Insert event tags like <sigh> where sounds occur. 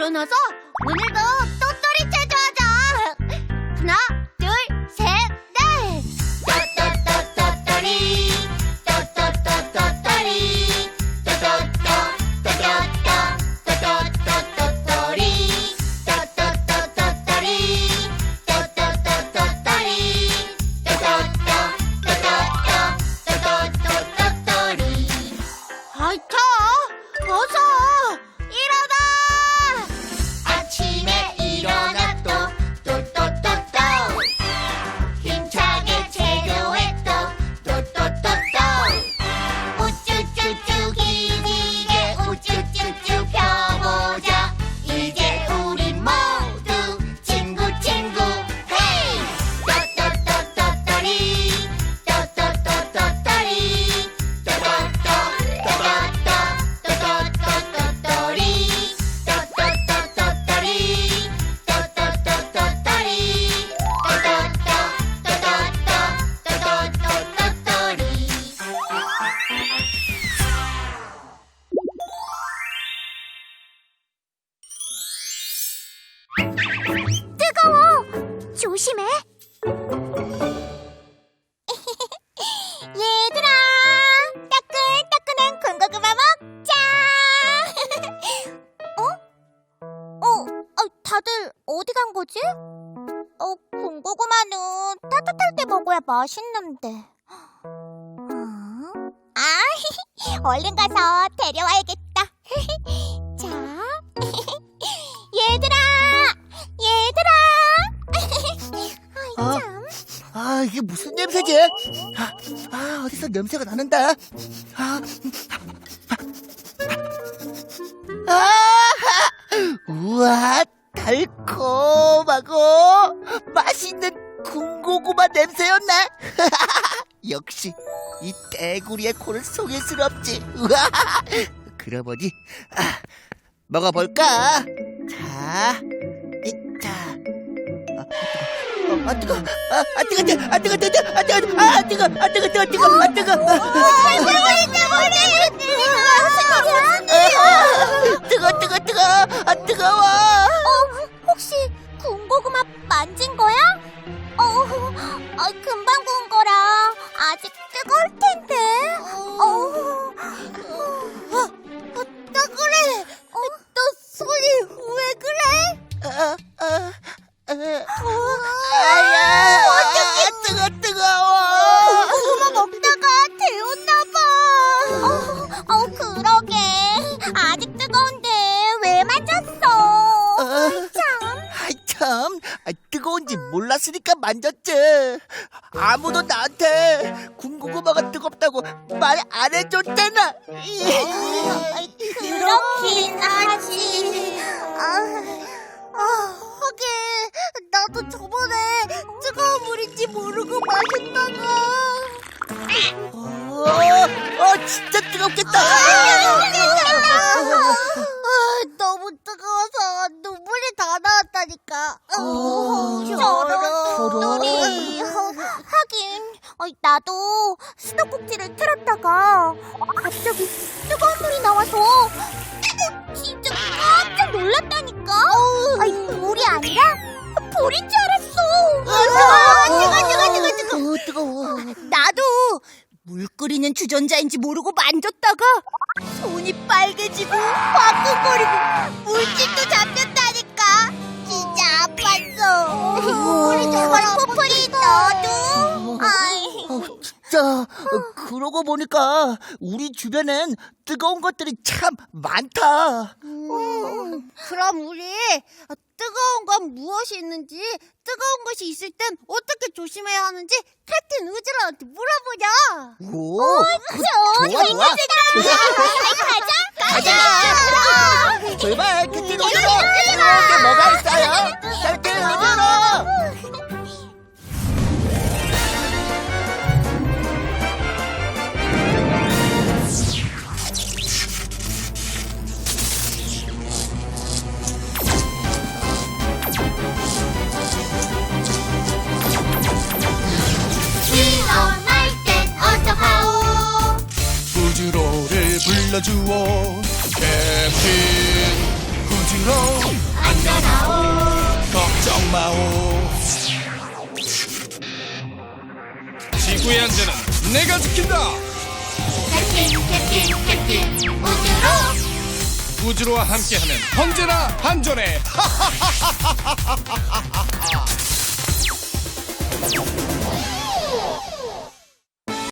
일어나서 오늘도 조심해! <laughs> 얘들아! 따끈따끈한 군고구마 먹자! <laughs> 어? 어, 어, 다들 어디 간 거지? 어, 군고구마는 따뜻할 때 먹어야 맛있는데. 어? <gasps> 아, <laughs> 얼른 가서 데려와야겠다. 자! 얘들아! 이게 무슨 냄새지? 아, 아, 어디서 냄새가 나는다. 아, 아, 우와, 달콤하고 맛있는 군고구마 냄새였나? <laughs> 역시 이 떼구리의 코는 없지. 우와, 그러보니 아, 먹어볼까? 자, 아, 아 뜨거, 아, 아 뜨거, 뜨거, 아 뜨거, 뜨거, 아 뜨거, 아 뜨거, 아 뜨거, 뜨거, 뜨거, 아 뜨거. 아, 뜨거, 뜨거, 뜨거, 아 뜨거워. 어, 혹시 군고구마 만진 거야? 어, 어, 금방 구운 거라 아직 뜨거울 텐데. 어, 어, 어, 그래. 어, 너 손이 왜 그래? 아, 아, 아, 몰랐으니까 만졌지. 아무도 나한테 군고구마가 뜨겁다고 말 안 해줬잖아. 그렇긴 하지. 아, 아, 하긴 나도 저번에 뜨거운 물인지 모르고 마셨다가. 어, 어, 진짜 뜨겁겠다. 뜨거운 물이 나와서 <laughs> 진짜 깜짝 놀랐다니까. 아니, 물이 아니라 불인 줄 알았어. 뜨거, 뜨거, 뜨거, 뜨거. 어, 뜨거워. 나도 물 끓이는 주전자인지 모르고 만졌다가 손이 빨개지고 화끈거리고 물집도 잡혔 어, 어, 그러고 보니까 우리 주변엔 뜨거운 것들이 참 많다. 음, 그럼 우리 뜨거운 건 무엇이 있는지 뜨거운 것이 있을 땐 어떻게 조심해야 하는지 캡틴 우즈런한테 물어보자 오, 좋아 좋아, 좋아. <laughs> 가자 가자 일러주오. 캡틴 후지로. 안전하오. 걱정 마오. 지구의 안전은 내가 지킨다. 캡틴 캡틴 캡틴. 우주로. 우주로와 함께하면 언제나 안전해. <laughs> 하하하하하하하.